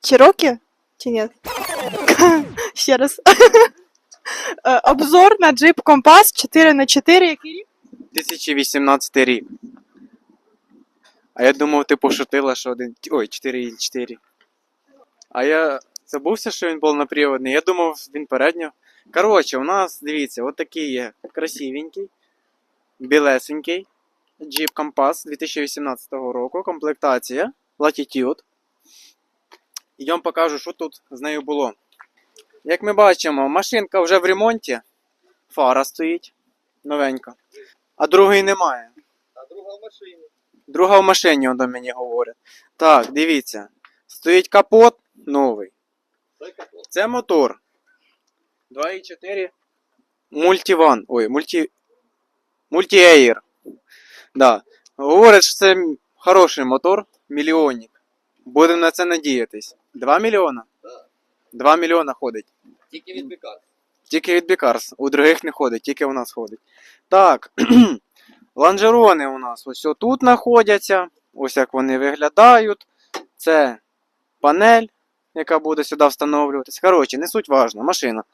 Чирокі? Чи ні? Ще раз. Е, Обзор на джип Компас 4 на 4 який рік? 2018 рік. А я думав, ти пошутила, що один. Ой, 4,4. А я забувся, що він повноприводний. Я думав, він передньо. Коротше, у нас, дивіться, от такий є красивенький, білесенький Jeep Compass 2018 року. Комплектація Latitude. Йдемо покажу, що тут з нею було. Як ми бачимо, машинка вже в ремонті. Фара стоїть новенька. А другої немає. А друга в машині. Друга в машині он до мені говорить. Так, дивіться. Стоїть капот новий. Це капот. Це мотор. 2,4 мультиван. Ой, мульті. Мультіеїр. Да. Говорять, що це хороший мотор, мільйонник. Будемо на це надіятись. 2 мільйона? Да. 2 мільйона ходить. Тільки від бика. Тільки від Бікарс. У других не ходить, тільки у нас ходить. Так. Лонжерони у нас ось тут знаходяться. Ось як вони виглядають. Це панель, яка буде сюди встановлюватись. Коротше, не суть важна. Машина.